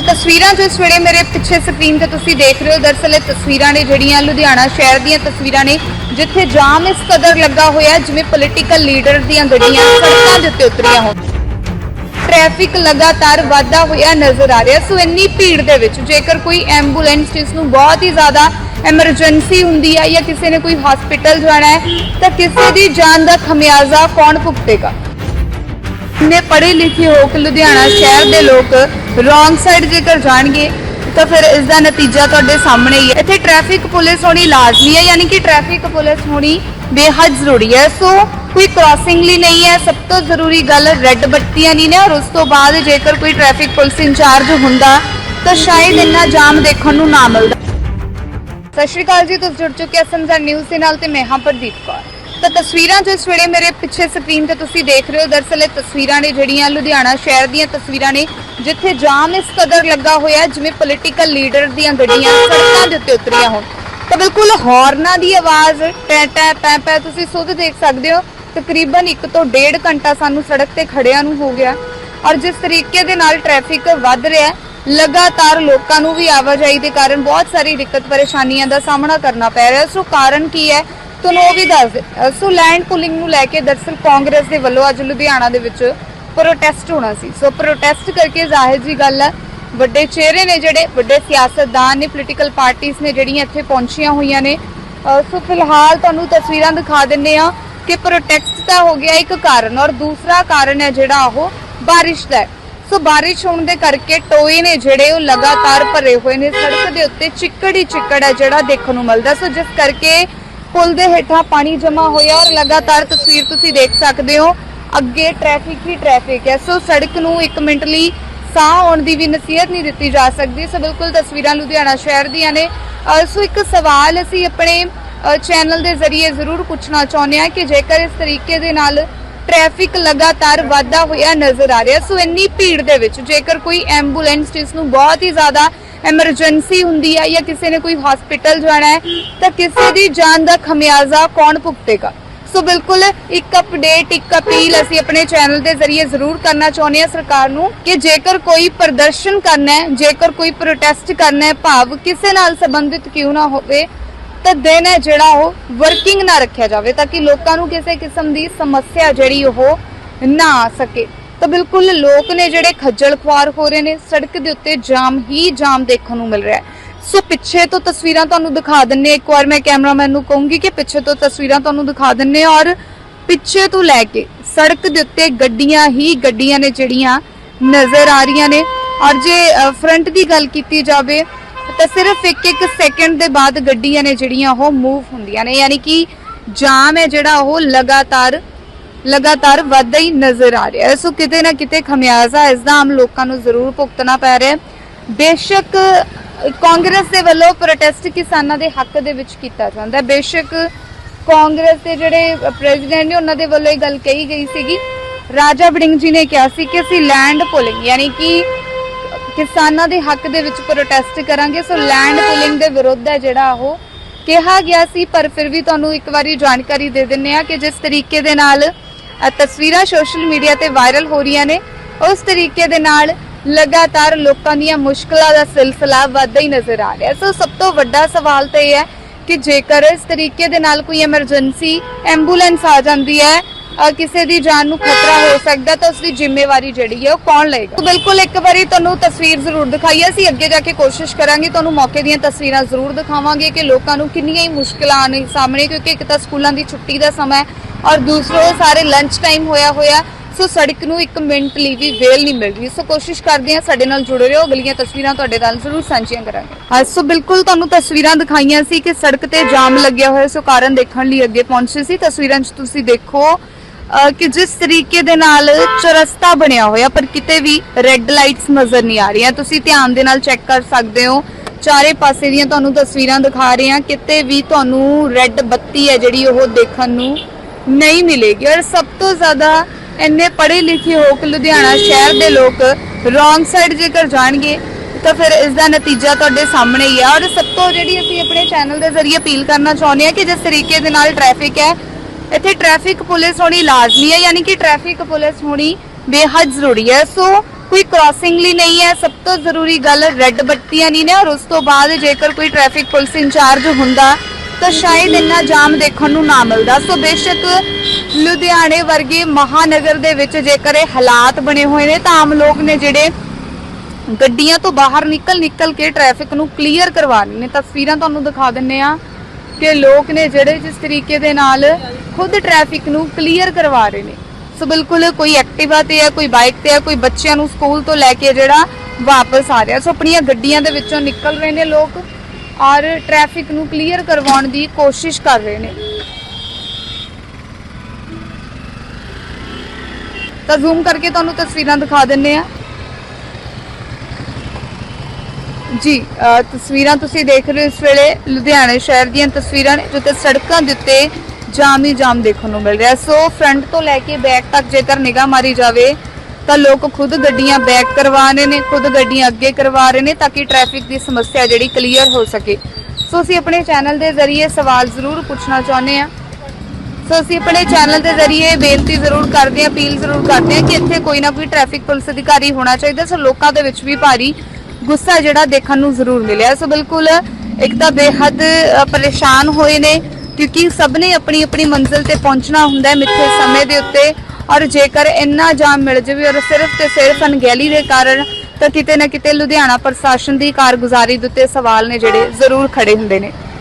ਤਾਂ ਤਸਵੀਰਾਂ ਜੋ ਇਸ ਵੇਲੇ ਮੇਰੇ ਪਿੱਛੇ ਸਕਰੀਨ ਤੇ ਤੁਸੀਂ ਦੇਖ ਰਹੇ ਹੋ ਦਰਅਸਲ ਇਹ ਤਸਵੀਰਾਂ ਨੇ ਜਿਹੜੀਆਂ ਲੁਧਿਆਣਾ ਸ਼ਹਿਰ ਦੀਆਂ ਤਸਵੀਰਾਂ ਨੇ, ਜਿੱਥੇ ਜਾਮ ਇਸ ਕਦਰ ਲੱਗਾ ਹੋਇਆ ਜਿਵੇਂ ਪੋਲੀਟੀਕਲ ਲੀਡਰ ਦੀਆਂ ਗੱਡੀਆਂ ਸੜਕਾਂ ਦੇ ਉੱਤੇ ਉਤਰੀਆਂ ਹੋਣ। ਟ੍ਰੈਫਿਕ ਲਗਾਤਾਰ ਵਾਧਾ ਹੋਇਆ ਨਜ਼ਰ ਆ ਰਿਹਾ ਸੋ ਇੰਨੀ ਭੀੜ ਦੇ ਵਿੱਚ ਜੇਕਰ ਕੋਈ ਐਂਬੂਲੈਂਸ ਜਿਸ ਨੂੰ ਬਹੁਤ ਹੀ ਜ਼ਿਆਦਾ ਐਮਰਜੈਂਸੀ ਹੁੰਦੀ ਹੈ ਜਾਂ ਕਿਸੇ ਨੇ ਕੋਈ ਹਸਪੀਟਲ ਜਾਣਾ ਹੈ, ਤਾਂ ਕਿਸੇ ਦੀ ਜਾਨ ਦਾ ਖਮਿਆਜ਼ਾ ਕੌਣ ਭੁਗਤੇਗਾ? ਨੇ ਪੜ੍ਹੇ ਲਿਖੇ ਹੋ ਕੇ ਲੁਧਿਆਣਾ ਸ਼ਹਿਰ ਦੇ ਲੋਕ ਰੋਂਗ ਸਾਈਡ ਜੇਕਰ ਜਾਣਗੇ, ਤਾਂ ਫਿਰ ਇਸ ਦਾ ਨਤੀਜਾ ਤੁਹਾਡੇ ਸਾਹਮਣੇ ਹੀ ਹੈ। ਇੱਥੇ ਟ੍ਰੈਫਿਕ ਪੁਲਿਸ ਹੋਣੀ ਲਾਜ਼ਮੀ ਹੈ, ਯਾਨੀ ਕਿ ਟ੍ਰੈਫਿਕ ਪੁਲਿਸ ਹੋਣੀ ਬੇਹੱਦ ਜ਼ਰੂਰੀ ਹੈ। ਸੋ ਕੋਈ ਕ੍ਰਾਸਿੰਗ ਲਈ ਨਹੀਂ ਹੈ, ਸਭ ਤੋਂ ਜ਼ਰੂਰੀ ਗੱਲ ਰੈੱਡ ਬੱਤੀਆਂ ਨਹੀਂ ਨੇ, ਔਰ ਉਸ ਤੋਂ ਬਾਅਦ ਜੇਕਰ ਕੋਈ ਟ੍ਰੈਫਿਕ ਪੁਲਿਸ ਇੰਚਾਰਜ ਹੁੰਦਾ, ਤਾਂ ਸ਼ਾਇਦ ਇੰਨਾ ਜਾਮ ਦੇਖਣ ਨੂੰ ਨਾ ਮਿਲਦਾ। ਸਤਿ ਸ਼੍ਰੀ ਅਕਾਲ ਜੀ, ਤੁਸੀਂ ਜੁੜ ਚੁੱਕੇ ਹੋ ਨਿਊਜ਼ ਦੇ ਨਾਲ ਤੇ ਮੈਂ ਹਾਂ ਪ੍ਰਦੀਪ ਕੌਰ। ਤਾਂ ਤਸਵੀਰਾਂ ਜੋ ਇਸ ਵੇਲੇ ਮੇਰੇ ਪਿੱਛੇ ਸਕਰੀਨ ਤੇ ਤੁਸੀਂ ਦੇਖ ਰਹੇ ਹੋ ਦਰਅਸਲ ਇਹ ਤਸਵੀਰਾਂ ਨੇ ਜਿਹੜੀਆਂ ਲੁਧਿਆਣਾ ਸ਼ਹਿਰ ਦੀਆਂ ਤਸਵੀਰਾਂ ਨੇ, ਜਿੱਥੇ ਜਾਮ ਇਸ ਕਦਰ ਲੱਗਾ ਹੋਇਆ ਜਿਵੇਂ ਪੋਲੀਟੀਕਲ ਲੀਡਰ ਦੀਆਂ ਗੱਡੀਆਂ ਸੜਕਾਂ ਦੇ ਉੱਤੇ ਉਤਰੀਆਂ ਹੋਣ। ਤਾਂ ਬਿਲਕੁਲ ਹਾਰਨਾਂ ਦੀ ਆਵਾਜ਼, ਟੈ ਟੈ, ਪੈ ਪੈ, ਤੁਸੀਂ ਸੁਧ ਦੇਖ ਸਕਦੇ ਹੋ, ਤਕਰੀਬਨ 1 ਤੋਂ 1.5 ਘੰਟਾ ਸਾਨੂੰ ਸੜਕ ਤੇ ਖੜਿਆਂ ਨੂੰ ਹੋ ਗਿਆ। ਔਰ ਜਿਸ ਤਰੀਕੇ ਦੇ ਨਾਲ ਟ੍ਰੈਫਿਕ ਵੱਧ ਰਿਹਾ ਹੈ, ਲਗਾਤਾਰ ਲੋਕਾਂ ਨੂੰ ਵੀ ਆਵਾਜਾਈ ਦੇ ਕਾਰਨ ਬਹੁਤ ਸਾਰੀ ਦਿੱਕਤ ਪਰੇਸ਼ਾਨੀਆਂ ਦਾ ਸਾਹਮਣਾ ਕਰਨਾ ਪੈ ਰਿਹਾ ਸੋ ਕਾਰਨ ਕੀ ਹੈ? ਤੁਹਾਨੂੰ ਉਹ ਵੀ ਦੱਸਦੇ ਸੋ ਲੈਂਡ ਪੁਲਿੰਗ ਨੂੰ ਲੈ ਕੇ ਦਰਸਲ ਕਾਂਗਰਸ ਦੇ ਵੱਲੋਂ ਅੱਜ ਲੁਧਿਆਣਾ ਦੇ ਵਿੱਚ ਪ੍ਰੋਟੈਸਟ ਹੋਣਾ ਸੀ। ਸੋ ਪ੍ਰੋਟੈਸਟ ਕਰਕੇ ਜ਼ਾਹਿਰ ਜੀ ਗੱਲ ਹੈ, ਵੱਡੇ ਚਿਹਰੇ ਨੇ ਜਿਹੜੇ, ਵੱਡੇ ਸਿਆਸਤਦਾਨ ਨੇ ਪੋਲੀਟੀਕਲ ਪਾਰਟੀਆਂ ਨੇ ਜਿਹੜੀਆਂ ਇੱਥੇ ਪਹੁੰਚੀਆਂ ਹੋਈਆਂ ਨੇ। ਸੋ ਫਿਲਹਾਲ ਤੁਹਾਨੂੰ ਤਸਵੀਰਾਂ ਦਿਖਾ ਦਿੰਨੇ ਆ ਕਿ ਪ੍ਰੋਟੈਸਟ ਦਾ ਹੋ ਗਿਆ ਇੱਕ ਕਾਰਨ ਔਰ ਦੂਸਰਾ ਕਾਰਨ ਹੈ ਜਿਹੜਾ ਉਹ ਬਾਰਿਸ਼ ਦਾ ਸੋ ਬਾਰਿਸ਼ ਹੋਣ ਦੇ ਕਰਕੇ ਟੋਏ ਨੇ ਜਿਹੜੇ ਉਹ ਲਗਾਤਾਰ ਭਰੇ ਹੋਏ ਨੇ। ਸੜਕ ਦੇ ਉੱਤੇ ਚਿੱਕੜ ਹੀ ਚਿੱਕੜ ਹੈ ਜਿਹੜਾ ਦੇਖਣ ਨੂੰ ਮਿਲਦਾ। ਸੋ ਜਿਸ ਕਰਕੇ ਪੁਲ ਦੇ ਹੇਠਾਂ ਪਾਣੀ ਜਮਾ ਹੋਇਆ ਔਰ ਲਗਾਤਾਰ ਤਸਵੀਰ ਤੁਸੀਂ ਦੇਖ ਸਕਦੇ ਹੋ। ਅੱਗੇ ਟ੍ਰੈਫਿਕ ਹੀ ਟ੍ਰੈਫਿਕ ਹੈ। ਸੋ ਸੜਕ ਨੂੰ 1 ਮਿੰਟ ਲਈ ਸਾਹ ਆਉਣ ਦੀ ਵੀ ਨਸੀਹਤ ਨਹੀਂ ਦਿੱਤੀ ਜਾ ਸਕਦੀ। ਸੋ ਬਿਲਕੁਲ ਤਸਵੀਰਾਂ ਲੁਧਿਆਣਾ ਸ਼ਹਿਰ ਦੀਆਂ ਨੇ। ਸੋ ਇੱਕ ਸਵਾਲ ਅਸੀਂ ਆਪਣੇ ਚੈਨਲ ਦੇ ਜ਼ਰੀਏ ਜ਼ਰੂਰ ਪੁੱਛਣਾ ਚਾਹੁੰਦੇ ਹਾਂ ਕਿ ਜੇਕਰ ਇਸ ਤਰੀਕੇ ਦੇ ਨਾਲ ਟ੍ਰੈਫਿਕ ਲਗਾਤਾਰ ਵਾਧਾ ਹੋਇਆ ਨਜ਼ਰ ਆ ਰਿਹਾ, ਸੋ ਇੰਨੀ ਭੀੜ ਦੇ ਵਿੱਚ ਜੇਕਰ ਕੋਈ ਐਂਬੂਲੈਂਸ ਜਿਸ ਨੂੰ ਬਹੁਤ ਹੀ ਜ਼ਿਆਦਾ ਐਮਰਜੈਂਸੀ ਹੁੰਦੀ ਹੈ ਜਾਂ ਕਿਸੇ ਨੇ ਕੋਈ ਹਸਪੀਟਲ ਜਾਣਾ ਹੈ, ਤਾਂ ਕਿਸੇ ਦੀ ਜਾਨ ਦਾ ਖਮਿਆਜ਼ਾ ਕੌਣ ਭੁਗਤੇਗਾ? ਸੋ ਬਿਲਕੁਲ ਇੱਕ ਅਪਡੇਟ ਇੱਕ ਅਪੀਲ ਅਸੀਂ ਆਪਣੇ ਚੈਨਲ ਦੇ ਜ਼ਰੀਏ ਜ਼ਰੂਰ ਕਰਨਾ ਚਾਹੁੰਦੇ ਹਾਂ ਸਰਕਾਰ ਨੂੰ ਕਿ ਜੇਕਰ ਕੋਈ ਪ੍ਰਦਰਸ਼ਨ ਕਰਨਾ ਹੈ, ਜੇਕਰ ਕੋਈ ਪ੍ਰੋਟੈਸਟ ਕਰਨਾ ਹੈ, ਭਾਵ ਕਿਸੇ ਨਾਲ ਸੰਬੰਧਿਤ ਕਿਉਂ ਨਾ ਹੋਵੇ, ਤਾਂ ਦਿਨ ਹੈ ਜਿਹੜਾ ਉਹ ਵਰਕਿੰਗ ਨਾ ਰੱਖਿਆ ਜਾਵੇ, ਤਾਂ ਕਿ ਲੋਕਾਂ ਨੂੰ ਕਿਸੇ ਕਿਸਮ ਦੀ ਸਮੱਸਿਆ ਜਿਹੜੀ ਉਹ ਨਾ ਆ ਸਕੇ। ਤਾਂ ਬਿਲਕੁਲ ਲੋਕ ਨੇ ਜਿਹੜੇ ਖੱਜਲ ਖੁਆਰ ਹੋ ਰਹੇ ਨੇ, ਸੜਕ ਦੇ ਉੱਤੇ ਜਾਮ, ਹੀ ਜਾਮ ਦੇਖਣ ਨੂੰ ਮਿਲ ਰਿਹਾ ਹੈ। ਸੋ ਪਿੱਛੇ ਤੋਂ ਤਸਵੀਰਾਂ ਤੁਹਾਨੂੰ ਦਿਖਾ ਦਿੰਨੇ ਇੱਕ ਵਾਰ ਮੈਂ ਕੈਮਰਾਮੈਨ ਨੂੰ ਕਹੂੰਗੀ ਕਿ ਪਿੱਛੇ ਤੋਂ ਤਸਵੀਰਾਂ ਤੁਹਾਨੂੰ ਦਿਖਾ ਦਿੰਨੇ ਔਰ ਪਿੱਛੇ ਤੋਂ ਲੈ ਕੇ ਸੜਕ ਦੇ ਉੱਤੇ ਗੱਡੀਆਂ ਹੀ ਗੱਡੀਆਂ ਨੇ ਜਿਹੜੀਆਂ ਨਜ਼ਰ ਆ ਰਹੀਆਂ ਨੇ। ਔਰ ਜੇ ਫਰੰਟ ਦੀ ਗੱਲ ਕੀਤੀ ਜਾਵੇ, ਤਾਂ ਸਿਰਫ ਇੱਕ ਇੱਕ ਸੈਕਿੰਡ ਦੇ ਬਾਅਦ ਗੱਡੀਆਂ ਨੇ ਜਿਹੜੀਆਂ ਉਹ ਮੂਵ ਹੁੰਦੀਆਂ ਨੇ। ਯਾਨੀ ਕਿ ਜਾਮ ਹੈ ਜਿਹੜਾ, ਉਹ ਲਗਾਤਾਰ ਲਗਾਤਾਰ ਵੱਧਦਾ ਹੀ ਨਜ਼ਰ ਆ ਰਿਹਾ ਹੈ। ਸੋ ਕਿਤੇ ਨਾ ਕਿਤੇ ਖਮਿਆਜ਼ਾ ਇਸ ਦਾ ਆਮ ਲੋਕਾਂ ਨੂੰ ਜ਼ਰੂਰ ਭੁਗਤਣਾ ਪੈ ਰਿਹਾ ਹੈ। ਬੇਸ਼ੱਕ ਕਾਂਗਰਸ ਦੇ ਵੱਲੋਂ ਪ੍ਰੋਟੈਸਟ ਕਿਸਾਨਾਂ ਦੇ ਹੱਕ ਦੇ ਵਿੱਚ ਕੀਤਾ ਜਾਂਦਾ ਹੈ। ਬੇਸ਼ੱਕ ਕਾਂਗਰਸ ਦੇ ਜਿਹੜੇ ਪ੍ਰੈਜ਼ੀਡੈਂਟ ਨੇ, ਉਹਨਾਂ ਦੇ ਵੱਲੋਂ ਇਹ ਗੱਲ ਕਹੀ ਗਈ ਸੀਗੀ। ਰਾਜਾ ਵੜਿੰਗ ਜੀ ਨੇ ਕਿਹਾ ਸੀ ਕਿ ਅਸੀਂ ਲੈਂਡ ਪੁਲਿੰਗ ਯਾਨੀ ਕਿ ਕਿਸਾਨਾਂ ਦੇ ਹੱਕ ਦੇ ਵਿੱਚ ਪ੍ਰੋਟੈਸਟ ਕਰਾਂਗੇ। ਸੋ ਲੈਂਡ ਪੁਲਿੰਗ ਦੇ ਵਿਰੁੱਧ ਹੈ ਜਿਹੜਾ ਉਹ ਕਿਹਾ ਗਿਆ ਸੀ, ਪਰ ਫਿਰ ਵੀ ਤੁਹਾਨੂੰ ਇੱਕ ਵਾਰੀ ਜਾਣਕਾਰੀ ਦੇ ਦਿੰਨੇ ਆ ਕਿ ਜਿਸ ਤਰੀਕੇ ਦੇ ਨਾਲ ਤਸਵੀਰਾਂ ਸੋਸ਼ਲ ਮੀਡੀਆ ਤੇ ਵਾਇਰਲ ਹੋ ਰਹੀਆਂ ਨੇ। ਉਸ ਤਰੀਕੇ ਦੇ ਨਾਲ ਲਗਾਤਾਰ ਲੋਕਾਂ ਦੀਆਂ ਮੁਸ਼ਕਲਾਂ ਦਾ ਸਿਲਸਿਲਾ ਵੱਧਦਾ ਹੀ ਨਜ਼ਰ ਆ ਰਿਹਾ। ਸੋ ਸਭ ਤੋਂ ਵੱਡਾ ਸਵਾਲ ਤਾਂ ਇਹ ਹੈ ਕਿ ਜੇਕਰ ਇਸ ਤਰੀਕੇ ਦੇ ਨਾਲ ਕੋਈ ਐਮਰਜੈਂਸੀ ਐਂਬੂਲੈਂਸ ਆ ਜਾਂਦੀ ਹੈ ਕਿਸੇ ਦੀ ਜਾਨ ਨੂੰ ਖਤਰਾ ਹੋ ਸਕਦਾ, ਤਾਂ ਉਸ ਦੀ ਜ਼ਿੰਮੇਵਾਰੀ ਜਿਹੜੀ ਹੈ ਉਹ ਕੌਣ ਲਏਗਾ? ਬਿਲਕੁਲ ਇੱਕ ਵਾਰੀ ਤੁਹਾਨੂੰ ਤਸਵੀਰ ਜ਼ਰੂਰ ਦਿਖਾਈ। ਅਸੀਂ ਅੱਗੇ ਜਾ ਕੇ ਕੋਸ਼ਿਸ਼ ਕਰਾਂਗੇ, ਤੁਹਾਨੂੰ ਮੌਕੇ ਦੀਆਂ ਤਸਵੀਰਾਂ ਜ਼ਰੂਰ ਦਿਖਾਵਾਂਗੇ ਕਿ ਲੋਕਾਂ ਨੂੰ ਕਿੰਨੀਆਂ ਹੀ ਮੁਸ਼ਕਲਾਂ ਆਉਣ ਸਾਹਮਣੇ, ਕਿਉਂਕਿ ਇੱਕ ਤਾਂ ਸਕੂਲਾਂ ਦੀ ਛੁੱਟੀ ਦਾ ਸਮਾਂ ਹੈ ਔਰ ਦੂਸਰੋ ਸਾਰੇ ਲੰਚ ਟਾਈਮ ਹੋਇਆ ਹੋਇਆ, ਸੋ ਸੜਕ ਨੂੰ ਇੱਕ ਮਿੰਟ ਲਈ ਵੀ ਵੇਲ ਨਹੀਂ ਮਿਲ ਰਹੀ। ਸੋ ਕੋਸ਼ਿਸ਼ ਕਰਦੇ ਹਾਂ ਸਾਡੇ ਨਾਲ ਜੁੜੇ ਰਹੋ। ਅਗਲੀਆਂ ਤਸਵੀਰਾਂ ਤੁਹਾਡੇ ਨਾਲ ਜ਼ਰੂਰ ਸਾਂਝੀਆਂ ਕਰਾਂਗੇ। ਸੋ ਬਿਲਕੁਲ ਤੁਹਾਨੂੰ ਤਸਵੀਰਾਂ ਦਿਖਾਈਆਂ ਸੀ ਕਿ ਸੜਕ ਤੇ ਜਾਮ ਲੱਗਿਆ ਹੋਇਆ, ਸੋ ਕਾਰਨ ਦੇਖਣ ਲਈ ਅੱਗੇ ਪਹੁੰਚੇ ਸੀ। ਤਸਵੀਰਾਂ 'ਚ ਤੁਸੀਂ ਦੇਖੋ ਕਿ ਜਿਸ ਤਰੀਕੇ ਦੇ ਨਾਲ ਚਰਸਤਾ ਬਣਿਆ ਹੋਇਆ, ਪਰ ਕਿਤੇ ਵੀ ਰੈੱਡ ਲਾਈਟਸ ਨਜ਼ਰ ਨਹੀਂ ਆ ਰਹੀਆਂ। ਤੁਸੀਂ ਧਿਆਨ ਦੇ ਨਾਲ ਚੈੱਕ ਕਰ ਸਕਦੇ ਹੋ। ਚਾਰੇ ਪਾਸੇ ਦੀਆਂ ਤੁਹਾਨੂੰ ਤਸਵੀਰਾਂ ਦਿਖਾ ਰਹੇ ਹਾਂ। ਕਿਤੇ ਵੀ ਤੁਹਾਨੂੰ ਰੈੱਡ ਬੱਤੀ ਹੈ ਜਿਹੜੀ ਉਹ ਦੇਖਣ ਨੂੰ ਨਹੀਂ ਮਿਲੇਗੀ। ਔਰ ਸਭ ਤੋਂ ਜ਼ਿਆਦਾ ਇੰਨੇ ਪੜ੍ਹੇ ਲਿਖੇ ਹੋ ਕੇ ਲੁਧਿਆਣਾ ਸ਼ਹਿਰ ਦੇ ਲੋਕ ਰੋਂਗ ਸਾਈਡ ਜੇਕਰ ਜਾਣਗੇ, ਤਾਂ ਫਿਰ ਇਸ ਦਾ ਨਤੀਜਾ ਤੁਹਾਡੇ ਸਾਹਮਣੇ ਹੀ ਆ। ਔਰ ਸਭ ਤੋਂ ਜਿਹੜੀ ਅਸੀਂ ਆਪਣੇ ਚੈਨਲ ਦੇ ਜ਼ਰੀਏ ਅਪੀਲ ਕਰਨਾ ਚਾਹੁੰਦੇ ਹਾਂ ਕਿ ਜਿਸ ਤਰੀਕੇ ਦੇ ਨਾਲ ਟ੍ਰੈਫਿਕ ਹੈ, ਇੱਥੇ ਟ੍ਰੈਫਿਕ ਪੁਲਿਸ ਹੋਣੀ ਲਾਜ਼ਮੀ ਹੈ, ਯਾਨੀ ਕਿ ਟ੍ਰੈਫਿਕ ਪੁਲਿਸ ਹੋਣੀ ਬੇਹੱਦ ਜ਼ਰੂਰੀ ਹੈ। ਸੋ ਕੋਈ ਕ੍ਰਾਸਿੰਗ ਲਈ ਨਹੀਂ ਹੈ, ਸਭ ਤੋਂ ਜ਼ਰੂਰੀ ਗੱਲ ਰੈੱਡ ਬੱਤੀਆਂ ਨਹੀਂ ਨੇ, ਔਰ ਉਸ ਤੋਂ ਬਾਅਦ ਜੇਕਰ ਕੋਈ ਟ੍ਰੈਫਿਕ ਪੁਲਿਸ ਇੰਚਾਰਜ ਹੁੰਦਾ ਤਾਂ ਸ਼ਾਇਦ ਇੰਨਾ ਜਾਮ ਦੇਖਣ ਨੂੰ ਨਾ ਮਿਲਦਾ। ਸੋ ਬੇਸ਼ੱਕ ਲੁਧਿਆਣੇ ਵਰਗੇ ਮਹਾਨਗਰ ਦੇ ਵਿੱਚ ਜੇਕਰ ਇਹ ਹਾਲਾਤ ਬਣੇ ਹੋਏ ਨੇ, ਤਾਂ ਆਮ ਲੋਕ ਨੇ ਜਿਹੜੇ ਗੱਡੀਆਂ ਤੋਂ ਬਾਹਰ ਨਿਕਲ ਨਿਕਲ ਕੇ ਟ੍ਰੈਫਿਕ ਨੂੰ ਕਲੀਅਰ ਕਰਵਾ ਰਹੇ ਨੇ। ਤਸਵੀਰਾਂ ਤੁਹਾਨੂੰ ਦਿਖਾ ਦਿੰਨੇ ਆ ਕਿ ਲੋਕ ਨੇ ਜਿਹੜੇ ਜਿਸ ਤਰੀਕੇ ਦੇ ਨਾਲ ਖੁਦ ਟ੍ਰੈਫਿਕ ਨੂੰ ਕਲੀਅਰ ਕਰਵਾ ਰਹੇ ਨੇ। ਸੋ ਬਿਲਕੁਲ ਕੋਈ ਐਕਟਿਵਾ ਤੇ ਹੈ ਕੋਈ ਬਾਈਕ ਤੇ ਹੈ ਕੋਈ ਬੱਚਿਆਂ ਨੂੰ ਸਕੂਲ ਤੋਂ ਲੈ ਕੇ ਜਿਹੜਾ ਵਾਪਸ ਆ ਰਿਹਾ। ਸੋ ਆਪਣੀਆਂ ਗੱਡੀਆਂ ਦੇ ਵਿੱਚੋਂ ਨਿਕਲ ਰਹੇ ਨੇ ਲੋਕ। ਔਰ ਟ੍ਰੈਫਿਕ ਨੂੰ ਕਲੀਅਰ ਕਰਵਾਉਣ ਦੀ ਕੋਸ਼ਿਸ਼ ਕਰ ਰਹੇ ਨੇ। ਤਾਂ ਜ਼ੂਮ ਕਰਕੇ ਤੁਹਾਨੂੰ ਤਸਵੀਰਾਂ ਦਿਖਾ ਦਿੰਨੇ ਆ ਜੀ ਤਸਵੀਰਾਂ ਤੁਸੀਂ ਦੇਖ ਰਹੇ ਹੋ ਇਸ ਵੇਲੇ ਲੁਧਿਆਣੇ ਸ਼ਹਿਰ ਦੀਆਂ ਤਸਵੀਰਾਂ ਨੇ, ਜਿੱਥੇ ਸੜਕਾਂ ਦੇ ਉੱਤੇ ਜਾਮ ਹੀ ਜਾਮ ਦੇਖਣ ਨੂੰ ਮਿਲ ਰਿਹਾ। ਸੋ ਫਰੰਟ ਤੋਂ ਲੈ ਕੇ ਬੈਕ ਤੱਕ ਜੇਕਰ ਨਿਗਾਹ ਮਾਰੀ ਜਾਵੇ ਤਾਂ ਲੋਕ ਖੁਦ ਗੱਡੀਆਂ ਬੈਕ ਕਰਵਾ ਰਹੇ ਨੇ ਖੁਦ ਗੱਡੀਆਂ ਅੱਗੇ ਕਰਵਾ ਰਹੇ ਨੇ ਤਾਂ ਕਿ ਟ੍ਰੈਫਿਕ ਦੀ ਸਮੱਸਿਆ ਜਿਹੜੀ ਕਲੀਅਰ ਹੋ ਸਕੇ। ਸੋ ਅਸੀਂ ਆਪਣੇ ਚੈਨਲ ਦੇ ਜ਼ਰੀਏ ਸਵਾਲ ਜ਼ਰੂਰ ਪੁੱਛਣਾ ਚਾਹੁੰਦੇ ਹਾਂ। ਸੋ ਅਸੀਂ ਆਪਣੇ ਚੈਨਲ ਦੇ ਜ਼ਰੀਏ ਬੇਨਤੀ ਜ਼ਰੂਰ ਕਰਦੇ ਹਾਂ ਅਪੀਲ ਜ਼ਰੂਰ ਕਰਦੇ ਹਾਂ ਕਿ ਇੱਥੇ ਕੋਈ ਨਾ ਕੋਈ ਟ੍ਰੈਫਿਕ ਪੁਲਿਸ ਅਧਿਕਾਰੀ ਹੋਣਾ ਚਾਹੀਦਾ। ਸੋ ਲੋਕਾਂ ਦੇ ਵਿੱਚ ਵੀ ਭਾਰੀ ਗੁੱਸਾ ਜਿਹੜਾ ਦੇਖਣ ਨੂੰ ਜ਼ਰੂਰ ਮਿਲਿਆ। ਸੋ ਬਿਲਕੁਲ ਇੱਕ ਤਾਂ ਬੇਹੱਦ ਅ, ਪਰੇਸ਼ਾਨ ਹੋਏ ਨੇ ਕਿਉਂਕਿ ਸਭ ਨੇ ਆਪਣੀ ਆਪਣੀ ਮੰਜ਼ਿਲ ਤੇ ਪਹੁੰਚਣਾ ਹੁੰਦਾ ਹੈ ਮਿੱਥੇ ਸਮੇਂ ਦੇ ਉੱਤੇ। ਔਰ ਜੇਕਰ ਇੰਨਾ ਜਾਮ ਮਿਲ ਜਾਵੇ ਔਰ ਸਿਰਫ ਤੇ ਸਿਰਫ ਅਣਗਹਿਲੀ ਦੇ ਕਾਰਨ ਤਾਂ ਕਿਤੇ ਨਾ ਕਿਤੇ ਲੁਧਿਆਣਾ ਪ੍ਰਸ਼ਾਸਨ ਦੀ ਕਾਰਗੁਜ਼ਾਰੀ ਦੇ ਉੱਤੇ ਸਵਾਲ ਨੇ ਜਿਹੜੇ ਜ਼ਰੂਰ ਖੜੇ ਹੁੰਦੇ ਨੇ।